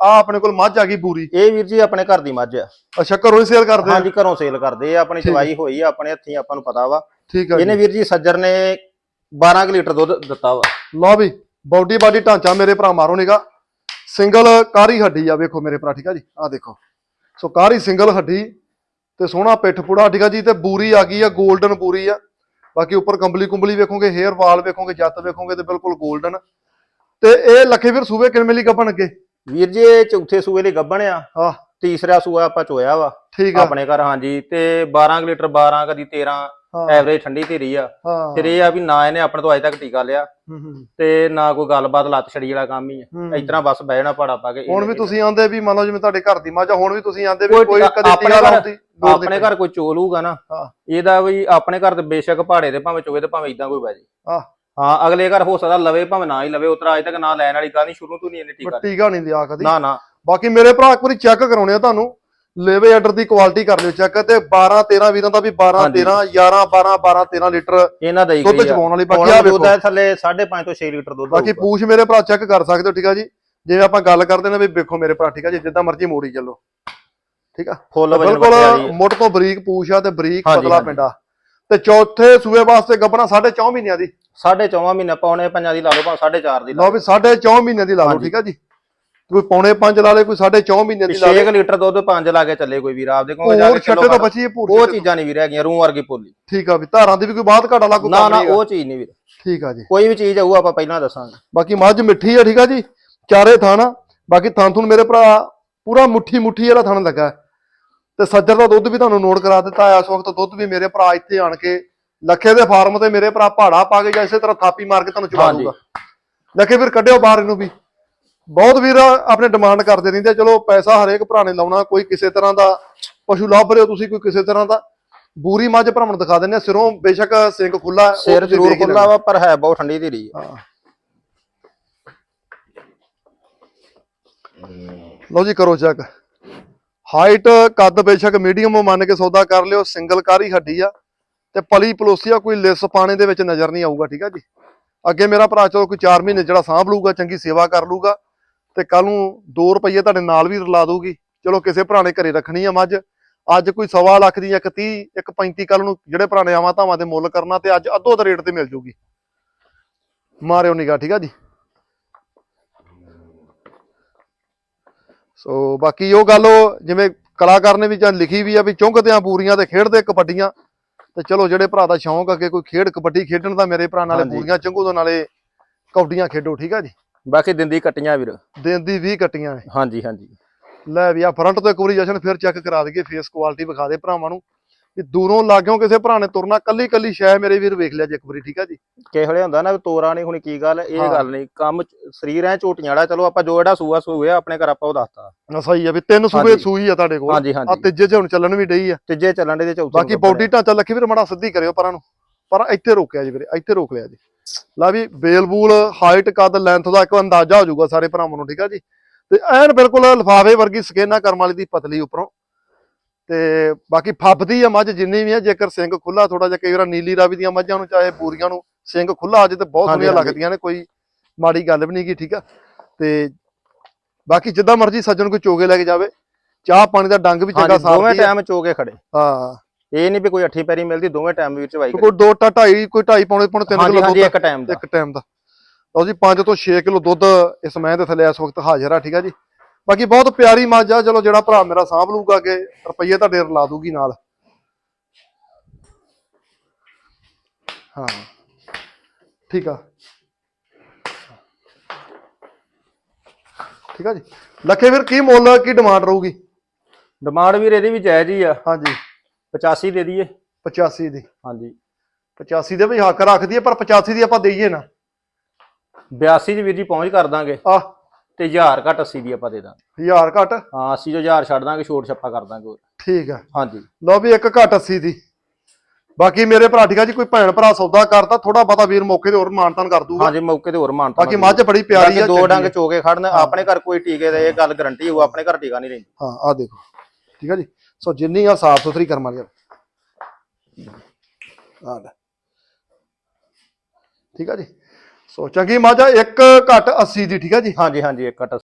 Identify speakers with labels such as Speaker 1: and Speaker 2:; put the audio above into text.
Speaker 1: ਆ ਆਪਣੇ ਕੋਲ ਮੱਝ ਆ ਗਈ ਬੂਰੀ।
Speaker 2: ਇਹ ਵੀਰ ਜੀ ਆਪਣੇ ਘਰ ਦੀ ਮੱਝ ਆ।
Speaker 1: ਅੱਛਾ ਘਰੋਂ ਹੀ ਸੇਲ ਕਰਦੇ ਆ?
Speaker 2: ਹਾਂਜੀ ਘਰੋਂ ਸੇਲ ਕਰਦੇ ਆ ਆਪਣੀ ਚਵਾਈ ਹੋਈ ਆ ਆਪਣੇ ਹੱਥੀਂ ਆਪਾਂ ਨੂੰ ਪਤਾ ਵਾ।
Speaker 1: ਠੀਕ ਆ
Speaker 2: ਇਹਨੇ ਵੀਰ ਜੀ ਸੱਜਰ ਨੇ 12 ਕੁ ਲੀਟਰ ਦੁੱਧ ਦਿੱਤਾ ਵਾ।
Speaker 1: ਲਓ ਵੀ ਬਾਡੀ ਬਾਡੀ ਢਾਂਚਾ ਮੇਰੇ ਭਰਾ ਮਾਰੋ ਨਿਗਾ। ਸਿੰਗਲ ਕਾਰੀ ਹੱਡੀ ਆ ਵੇਖੋ ਮੇਰੇ ਭਰਾ ਠੀਕ ਆ ਜੀ? ਆ ਦੇਖੋ। ਸੋ ਕਾਰੀ ਸਿੰਗਲ ਹੱਡੀ ਤੇ ਸੋਹਣਾ ਪਿੱਠ ਪੁੜਾ ਠੀਕ ਆ ਜੀ? ਤੇ ਬੂਰੀ ਆ ਗਈ ਆ 골ਡਨ ਬੂਰੀ ਆ। ਬਾਕੀ ਉੱਪਰ ਕੰਬਲੀ ਕੁੰਬਲੀ ਵੇਖੋਗੇ ਹੇਅਰ ਵਾਲ ਵੇਖੋਗੇ ਜੱਤ ਵੇਖੋਗੇ ਤੇ ਬਿਲਕੁਲ 골ਡਨ ਤੇ ਇਹ ਲੱਖੇ ਵੀਰ ਸੂਬੇ ਕਿੰਨੇ ਮਿਲੀ ਗੱਪਣ ਅੱਗੇ
Speaker 2: ਵੀਰ ਜੀ ਇਹ ਚੌਥੇ ਸੂਏ ਲਈ ਗੱਭਣ ਆ।
Speaker 1: ਆ
Speaker 2: ਤੀਸਰਾ ਸੂਆ ਆਪਾਂ ਚੋਇਆ ਵਾ।
Speaker 1: ਠੀਕ ਆ।
Speaker 2: ਆਪਣੇ ਘਰ ਹਾਂਜੀ। ਤੇ 12 ਕੁ ਲੀਟਰ 12 ਕਦੀ 13
Speaker 1: ਹਾਂ।
Speaker 2: ਐਵਰੇਜ ਠੰਡੀ ਧੀਰੀ ਆ। ਫਿਰ ਇਹ ਆ ਵੀ ਨਾ ਇਹਨੇ ਆਪਣੇ ਤੋਂ ਅਜੇ ਤੱਕ ਟੀਕਾ ਲਿਆ। ਤੇ ਨਾ ਕੋਈ ਗੱਲਬਾਤ ਲੱਤ ਛੜੀ ਵਾਲਾ ਕੰਮ ਹੀ। ਆ। ਇਸ ਤਰ੍ਹਾਂ ਬਸ ਬਹਿ ਜਾਣਾ ਪਾੜਾ ਪਾ ਕੇ।
Speaker 1: ਹੁਣ ਵੀ ਤੁਸੀਂ ਆਂਦੇ ਵੀ ਮੰਨ ਲਓ ਜਿਵੇਂ ਤੁਹਾਡੇ ਘਰ ਦੀ ਆ, ਹੁਣ ਵੀ ਤੁਸੀਂ ਆਂਦੇ ਵੀ
Speaker 2: ਕੋਈ
Speaker 1: ਕਦੇ ਟੀਕਾ ਲਾਉਂਦੀ
Speaker 2: ਆਪਣੇ ਘਰ ਕੋਈ ਚੋਲ ਹੋਊਗਾ ਨਾ। ਇਹਦਾ ਵੀ ਆਪਣੇ ਘਰ ਤੇ ਬੇਸ਼ੱਕ ਪਹਾੜੇ ਤੇ ਭਾਵੇਂ ਚੋਵੇ ਤੇ ਭਾਵੇਂ ਇਦਾਂ ਕੋਈ ਬਹਿ ਜੇ।
Speaker 1: ਆਹ।
Speaker 2: ਹਾਂ ਅਗਲੇ ਘਰ ਹੋ ਸਕਦਾ ਲਵੇ ਭਾਵੇਂ ਨਾ ਹੀ ਲਵੇ ਉਤਰਾ ਅਜੇ ਤੱਕ ਨਾ ਲੈਣ ਵਾਲੀ ਗੱਲ ਨਹੀਂ ਸ਼ੁਰੂ ਤੋਂ ਨਹੀਂ ਇਹਨੇ ਟੀਕਾ ਲਿਆ।
Speaker 1: ਟੀਕਾ ਨਹੀਂ ਦਿਆ ਕਦੀ
Speaker 2: ਨਾ ਨਾ।
Speaker 1: ਬਾਕੀ ਮੇਰੇ ਭਰਾ ਇੱਕ ਵਾਰੀ ਚੈੱਕ ਕਰਾਉਣੇ ਆ ਤੁਹਾਨੂੰ। ਲੇਵੇ ਆਰਡਰ ਦੀ ਕੁਆਲਿਟੀ ਕਰ ਲਿਓ ਚੈੱਕ ਤੇ 12 13 ਵੀਰਾਂ ਦਾ ਵੀ 12
Speaker 2: ਹਾਂਜੀ।
Speaker 1: 13 11 12 12 13 ਲੀਟਰ
Speaker 2: ਇਹਨਾਂ ਦਾ ਹੀ
Speaker 1: ਦੁੱਧ ਚਵਾਉਣ ਵਾਲੀ ਬਾਕੀ ਆ
Speaker 2: ਦੁੱਧ
Speaker 1: ਵੇਖੋ।
Speaker 2: ਹੈ ਥੱਲੇ 5.5 ਤੋਂ 6 ਲੀਟਰ ਦੁੱਧ
Speaker 1: ਬਾਕੀ
Speaker 2: ਹੋਊਗਾ।
Speaker 1: ਪੂਛ ਮੇਰੇ ਭਰਾ ਚੈੱਕ ਕਰ ਸਕਦੇ ਹੋ ਠੀਕ ਆ ਜੀ? ਜਿਵੇਂ ਆਪਾਂ ਗੱਲ ਕਰਦੇ ਨੇ ਵੀ ਵੇਖੋ ਮੇਰੇ ਭਰਾ ਠੀਕ ਆ ਜੀ? ਜਿੱਦਾਂ ਮਰਜ਼ੀ ਮੋੜੀ ਚੱਲੋ। ਠੀਕ ਆ?
Speaker 2: ਫੁੱਲ ਵਜਨ
Speaker 1: ਬਿਲਕੁਲ
Speaker 2: ਦੀ
Speaker 1: ਮੁੱਢ ਤੋਂ ਬਰੀਕ ਪੂਛ ਆ ਤੇ ਬਰੀਕ
Speaker 2: ਹਾਂਜੀ,
Speaker 1: ਪਤਲਾ
Speaker 2: ਹਾਂਜੀ।
Speaker 1: ਪਿੰਡਾ ਤੇ ਚੌਥੇ ਸੂਏ ਵਾਸਤੇ ਗੱਬਣਾ 4.5 ਮਹੀਨਿਆਂ ਦੀ।
Speaker 2: ਸਾਢੇ ਚੌਵਾਂ ਮਹੀਨੇ ਪੌਣੇ ਪੰਜਾਂ ਦੀ ਲਾ ਲਓ ਭਾਵੇਂ ਸਾਢੇ ਚਾਰ ਦੀ ਲਾ
Speaker 1: ਲਓ ਵੀ 4.5 ਮਹੀਨਿਆਂ ਦੀ ਲਾ ਲਓ। ਠੀਕ ਆ ਜੀ ਕੋਈ ਪੌਣੇ 5 ਲਾ ਲੇ ਕੋਈ 4.5 ਮਹੀਨਿਆਂ ਦੀ ਲਾ
Speaker 2: 6
Speaker 1: ਲੇ
Speaker 2: ਲੀਟਰ ਦੁੱਧ ਪੰਜ ਲਾ ਕੇ ਚੱਲੇ ਕੋਈ ਵੀਰ ਆਪਦੇ ਕੋਲ ਜਾ ਕੇ
Speaker 1: ਛੱਟੇ ਤੋਂ ਬਚੀ ਭੂਰ
Speaker 2: ਉਹ ਚੀਜ਼ਾਂ ਨਹੀਂ ਵੀਰ ਹੈਗੀਆਂ ਰੂਹ ਵਰਗੀ ਪੋਲੀ।
Speaker 1: ਠੀਕ ਆ ਵੀ ਧਾਰਾਂ ਦੀ ਵੀ ਕੋਈ ਬਾਤ ਘਾਟਾ ਲਾ ਕੋਈ
Speaker 2: ਨਾ ਨਾ। ਉਹ ਚੀਜ਼ ਨਹੀਂ ਵੀਰ
Speaker 1: ਠੀਕ ਆ ਜੀ
Speaker 2: ਕੋਈ ਵੀ ਚੀਜ਼ ਆਊ ਆਪਾਂ ਪਹਿਲਾਂ ਦੱਸਾਂਗੇ
Speaker 1: ਬਾਕੀ ਮੱਝ ਮਿੱਠੀ ਆ ਠੀਕ ਆ ਜੀ ਚਾਰੇ ਥਾਣਾ ਬਾਕੀ ਥਾਂ ਥੁਣ ਮੇਰੇ ਭਰਾ ਪੂਰਾ ਮੁੱਠੀ ਮੁੱਠੀ ਵਾਲਾ ਥਣ ਲੱਗਾ। ਤੇ ਸੱਜਰ ਦਾ ਦੁੱਧ ਵੀ ਤੁਹਾਨੂੰ ਨੋਟ ਕਰਾ ਦਿੱਤਾ। ਇਸ ਵਕਤ ਦੁੱਧ ਵੀ ਮੇਰੇ ਭਰਾ ਇੱਥੇ ਆਣ ਕੇ ਲੱਖੇ ਦੇ ਫਾਰਮ ਤੇ ਮੇਰੇ ਭਰਾ ਪਹਾੜਾ ਪਾ ਕੇ ਜਾਂ ਇਸੇ ਤਰ੍ਹਾਂ ਥਾਪੀ ਮਾਰ ਕੇ ਤੁਹਾਨੂੰ ਚਵਾ। ਦੂਗਾ। ਲੱਖੇ ਵੀਰ ਕੱਢਿਓ ਬਾਹਰ ਇਹਨੂੰ ਵੀ। ਬਹੁਤ ਵੀਰ ਆਪਣੇ ਡਿਮਾਂਡ ਕਰਦੇ ਰਹਿੰਦੇ ਚਲੋ ਪੈਸਾ ਹਰੇਕ ਭਰਾ ਨੇ ਲਾਉਣਾ। ਕੋਈ ਕਿਸੇ ਤਰ੍ਹਾਂ ਦਾ ਪਸ਼ੂ ਲੱਭ ਰਹੇ ਹੋ ਤੁਸੀਂ ਕੋਈ ਕਿਸੇ ਤਰ੍ਹਾਂ ਦਾ। ਬੂਰੀ ਮੱਝ ਭਰਾਵਾਂ ਨੂੰ ਦਿਖਾ ਦਿੰਦੇ ਆ। ਸਿਰੋਂ ਬੇਸ਼ੱਕ ਸਿੰਘ ਖੁੱਲਾ
Speaker 2: ਸਿਰ ਜ਼ਰੂਰ ਖੁੱਲਾ ਵਾ ਪਰ ਹੈ ਬਹੁਤ ਠੰਡੀ ਧੀਰੀ
Speaker 1: ਹਾਂ। ਲਓ ਜੀ ਕਰੋ ਚੈੱਕ ਹਾਈਟ ਕੱਦ ਬੇਸ਼ੱਕ ਮੀਡੀਅਮ ਮੰਨ ਕੇ ਸੌਦਾ ਕਰ ਲਿਓ। ਸਿੰਗਲ ਕਾਰੀ ਹੱਡੀ ਆ। ਤੇ ਪਲੀ ਪਲੋਸੀਆ ਕੋਈ ਲਿਸ ਪਾਣੇ ਦੇ ਵਿੱਚ ਨਜ਼ਰ ਨਹੀਂ ਆਊਗਾ, ਠੀਕ ਆ ਜੀ? ਅੱਗੇ ਮੇਰਾ ਭਰਾ ਚਲੋ ਕੋਈ 4 ਮਹੀਨੇ ਜਿਹੜਾ ਸਾਂਭ ਲੂਗਾ ਚੰਗੀ ਸੇਵਾ ਕਰ ਲੂਗਾ ਤੇ ਕੱਲ ਨੂੰ 2 ਰੁਪਏ ਤੁਹਾਡੇ ਨਾਲ ਵੀ ਰਲਾ ਦੂਗੀ ਚਲੋ ਕਿਸੇ ਭਰਾ ਨੇ ਘਰੇ ਰੱਖਣੀ ਆ ਮੱਝ, ਅੱਜ ਕੋਈ ਸਵਾ ਲੱਖ ਦੀ ਇੱਕ 30 ਇੱਕ 35 ਕੱਲ ਨੂੰ ਜਿਹੜੇ ਭਰਾ ਨੇ ਆਵਾਂ ਧਾਵਾਂ ਦੇ ਮੁੱਲ ਕਰਨਾ ਤੇ ਅੱਜ ਅੱਧੋ ਦਾ ਰੇਟ ਤੇ ਮਿਲ ਜੂਗੀ। ਮਾਰਿਓ ਨਿਗਾ ਠੀਕ ਆ ਜੀ? ਸੋ ਬਾਕੀ ਉਹ ਗੱਲ ਉਹ ਜਿਵੇਂ ਕਲਾਕਾਰ ਨੇ ਵੀ ਜਾਂ ਲਿਖੀ ਵੀ ਆ ਵੀ ਚੁੰਗਦੇ ਆ ਪੂਰੀਆਂ ਤੇ ਖੇਡਦੇ ਕਬੱਡੀਆਂ ਤੇ ਚਲੋ ਜਿਹੜੇ ਭਰਾ ਦਾ ਸ਼ੌਂਕ ਅੱਗੇ ਕੋਈ ਖੇਡ ਕਬੱਡੀ ਖੇਡਣ ਦਾ ਮੇਰੇ ਭਰਾ ਨਾਲੇ। ਪੂਰੀਆਂ ਚੰਗੋ ਤੋਂ ਨਾਲੇ ਕਬੱਡੀਆਂ ਖੇਡੋ ਠੀਕ ਆ ਜੀ?
Speaker 2: ਬਾਕੀ ਦਿੰਦੀ ਕੱਟੀਆਂ ਵੀਰ।
Speaker 1: ਦਿਨ ਦੀ 20 ਕੱਟੀਆਂ
Speaker 2: ਹਾਂਜੀ ਹਾਂਜੀ।
Speaker 1: ਲੈ ਵੀ ਆ ਫਰੰਟ ਤੋਂ ਇੱਕ ਵਾਰੀ ਜਸ਼ਨ ਫਿਰ ਚੈੱਕ ਕਰਾ ਦਈਏ ਫੇਸ ਕੁਆਲਿਟੀ ਵਿਖਾ ਦੇ ਭਰਾਵਾਂ ਨੂੰ। ਵੀ ਦੂਰੋਂ ਲਾਗਿਓ ਕਿਸੇ ਭਰਾ ਨੇ ਤੁਰਨਾ ਕੱਲੀ ਕੱਲੀ ਸ਼ੈ ਮੇਰੇ ਵੀਰ ਵੇਖ ਲਿਆ ਜੇ ਇੱਕ ਵਾਰੀ ਠੀਕ ਆ ਜੀ?
Speaker 2: ਵੇਲੇ ਹੁੰਦਾ ਨਾ ਤੋਰਾ ਨਹੀਂ ਹੁਣੀ ਕੀ ਗੱਲ ਇਹ। ਗੱਲ ਨਹੀਂ ਕੰਮ ਸਰੀਰ ਐ ਝੋਟੀਆਂ ਵਾਲਾ ਚਲੋ ਆਪਾਂ ਜੋ ਜਿਹੜਾ ਸੂਆ ਸੂਇਆ ਆਪਣੇ ਘਰ ਆਪਾਂ ਉਹ ਦੱਸਤਾ।
Speaker 1: ਨਾ ਸਹੀ ਆ ਵੀ ਤਿੰਨ
Speaker 2: ਹਾਂਜੀ।
Speaker 1: ਸੂਈ ਆ ਤੁਹਾਡੇ ਕੋਲ
Speaker 2: ਹਾਂਜੀ
Speaker 1: ਆ
Speaker 2: ਹਾਂਜੀ
Speaker 1: ਤੀਜੇ ਚ ਹੁਣ ਚੱਲਣ ਵੀ ਡਈ ਆ।
Speaker 2: ਤੀਜੇ ਚੱਲਣ ਦੇ ਚੌਥੇ
Speaker 1: ਬਾਕੀ ਬੋਡੀ ਢਾਂਚਾ ਲੱਖੀ ਵੀਰ ਮੜਾ ਸਿੱਧੀ ਕਰਿਓ ਪਰਾਂ ਨੂੰ। ਪਰ ਇੱਥੇ ਰੋਕਿਆ ਜੀ ਵੀਰੇ ਇੱਥੇ ਰੋਕ ਲਿਆ ਜੀ। ਲਾ ਵੀ ਬੇਲ ਬੂਲ ਹਾਈਟ ਕੱਦ ਲੈਂਥ ਦਾ ਇੱਕ ਅੰਦਾਜ਼ਾ ਹੋ ਜਾਊਗਾ ਸਾਰੇ ਭਰਾਵਾਂ ਨੂੰ ਠੀਕ ਆ ਜੀ? ਤੇ ਐਨ ਬਿਲਕੁਲ ਲਫਾਵੇ ਵਰਗੀ ਸਕੇਨਾ ਕਰਮ ਵਾਲੀ ਦੀ ਪਤਲੀ ਉੱਪਰੋਂ। ਤੇ ਬਾਕੀ ਫੱਬਦੀ ਆ ਮੱਝ ਜਿੰਨੀ ਵੀ ਆ ਜੇਕਰ ਸਿੰਘ ਖੁੱਲਾ ਥੋੜਾ ਜਿਹਾ ਕਈ ਵਾਰ ਨੀਲੀ ਰਾਵੀ ਦੀਆਂ ਮੱਝਾਂ ਨੂੰ ਚਾਹੇ ਪੂਰੀਆਂ ਨੂੰ ਸਿੰਘ ਖੁੱਲਾ ਅੱਜ ਤੇ ਬਹੁਤ ਸੋਹਣੀਆਂ। ਲੱਗਦੀਆਂ ਨੇ ਕੋਈ ਮਾੜੀ ਗੱਲ ਵੀ ਨਹੀਂ ਗੀ ਠੀਕ ਆ। ਤੇ ਬਾਕੀ ਜਿੱਦਾਂ ਮਰਜ਼ੀ ਸੱਜਣ ਕੋਈ ਚੋਗੇ ਲੈ ਕੇ ਜਾਵੇ ਚਾਹ ਪਾਣੀ ਦਾ ਡੰਗ ਵੀ ਚੰਗਾ
Speaker 2: ਹਾਂਜੀ ਦੋਵੇਂ
Speaker 1: ਸਾਫ਼
Speaker 2: ਟਾਈਮ ਚੋ ਕੇ ਖੜੇ।
Speaker 1: ਹਾਂ।
Speaker 2: ਇਹ ਨਹੀਂ ਵੀ ਕੋਈ ਅੱਠੀ ਪੈਰੀ ਮਿਲਦੀ ਦੋਵੇਂ ਟਾਈਮ ਵੀਰ ਚ ਵਾਈ
Speaker 1: ਕੋਈ ਦੋ ਟਾ ਢਾਈ ਕੋਈ ਢਾਈ ਪੌਣੇ ਪੌਣੇ 3
Speaker 2: ਹਾਂਜੀ
Speaker 1: ਕਿਲੋ ਦੁੱਧ
Speaker 2: ਇੱਕ ਟਾਈਮ ਦਾ।
Speaker 1: ਇੱਕ ਟਾਈਮ ਦਾ। ਲਓ ਜੀ 5 ਤੋਂ 6 ਕਿਲੋ ਦੁੱਧ ਇਸ ਮੈਂ ਦੇ ਥੱਲੇ ਇਸ ਵਕਤ ਹਾਜ਼ਰ ਆ ਠੀਕ ਆ ਜੀ। ਬਾਕੀ ਬਹੁਤ ਪਿਆਰੀ ਮੱਝ ਆ ਚਲੋ ਜਿਹੜਾ ਭਰਾ ਮੇਰਾ ਸਾਂਭ ਲੂਗਾ ਕਿ ਰੁਪਈਏ ਤੁਹਾਡੇ ਰਲਾ ਦੂਗੀ ਨਾਲ। ਹਾਂ। ਠੀਕ ਆ। ਠੀਕ ਆ ਜੀ। ਲੱਖੇ ਵੀਰ ਕੀ ਮੁੱਲ ਕੀ ਡਿਮਾਂਡ ਰਹੂਗੀ?
Speaker 2: ਡਿਮਾਂਡ ਵੀਰ ਇਹਦੀ ਵੀ ਜਾਇਜ਼ ਹੀ ਆ।
Speaker 1: ਹਾਂਜੀ।
Speaker 2: 85 ਦੇ ਦਈਏ।
Speaker 1: 85 ਦੀ।
Speaker 2: ਹਾਂਜੀ।
Speaker 1: 85 ਦੇ ਵੀ ਹੱਕ ਰੱਖਦੀ ਹੈ ਪਰ 85 ਦੀ ਆਪਾਂ ਦੇਈਏ ਨਾ।
Speaker 2: 82 ਚ ਵੀਰ ਜੀ ਪਹੁੰਚ ਕਰ ਦਾਂਗੇ।
Speaker 1: ਆ।
Speaker 2: ਤੇ 1000 ਘੱਟ 80 ਦੀ ਆਪਾਂ ਦੇ ਦਾਂਗੇ।
Speaker 1: ਹਜ਼ਾਰ ਘੱਟ?
Speaker 2: ਹਾਂ 80 ਜੋ 1000 ਛੱਡ ਦਾਂਗੇ ਛੋਟ ਛੱਪਾ ਕਰ ਦਾਂਗੇ ਹੋਰ।
Speaker 1: ਠੀਕ ਆ।
Speaker 2: ਹਾਂਜੀ।
Speaker 1: ਲਓ ਵੀ ਇੱਕ ਘੱਟ 80 ਦੀ। ਬਾਕੀ ਮੇਰੇ ਭਰਾ ਠੀਕ ਆ ਜੀ ਕੋਈ ਭੈਣ ਭਰਾ ਸੌਦਾ ਕਰਦਾ ਥੋੜਾ ਬਹੁਤਾ ਵੀਰ ਮੌਕੇ ਤੇ ਹੋਰ ਮਾਨਤਾਨ ਕਰ ਦੂਗਾ।
Speaker 2: ਹਾਂਜੀ ਮੌਕੇ ਤੇ ਹੋਰ ਮਾਨਤਾ
Speaker 1: ਬਾਕੀ ਮੱਝ ਬੜੀ ਪਿਆਰੀ ਆ
Speaker 2: ਦੋ
Speaker 1: ਚੰਗੀ
Speaker 2: ਡੰਗ
Speaker 1: ਆ।
Speaker 2: ਚੋਕੇ ਖੜਨ ਆਪਣੇ ਘਰ ਕੋਈ ਟੀਕੇ ਦੇ ਇਹ ਗੱਲ ਗਰੰਟੀ ਹੋਊ ਆਪਣੇ ਘਰ ਟੀਕਾ ਨਹੀਂ ਰਹਿੰਦਾ।
Speaker 1: ਹਾਂ ਆ ਦੇਖੋ। ਠੀਕ ਆ ਜੀ? ਸੋ ਜਿੰਨੀ ਆ ਸਾਫ਼ ਸੁਥਰੀ ਕਰਮ ਵਾਲੀ ਆ। ਆ ਲੈ। ਠੀਕ ਆ ਜੀ? ਸੋ ਚੰਗੀ ਮੱਝ ਆ ਇੱਕ ਘੱਟ 80 ਦੀ, ਠੀਕ ਆ ਜੀ?
Speaker 2: ਹਾਂਜੀ ਹਾਂਜੀ, ਇੱਕ ਘੱਟ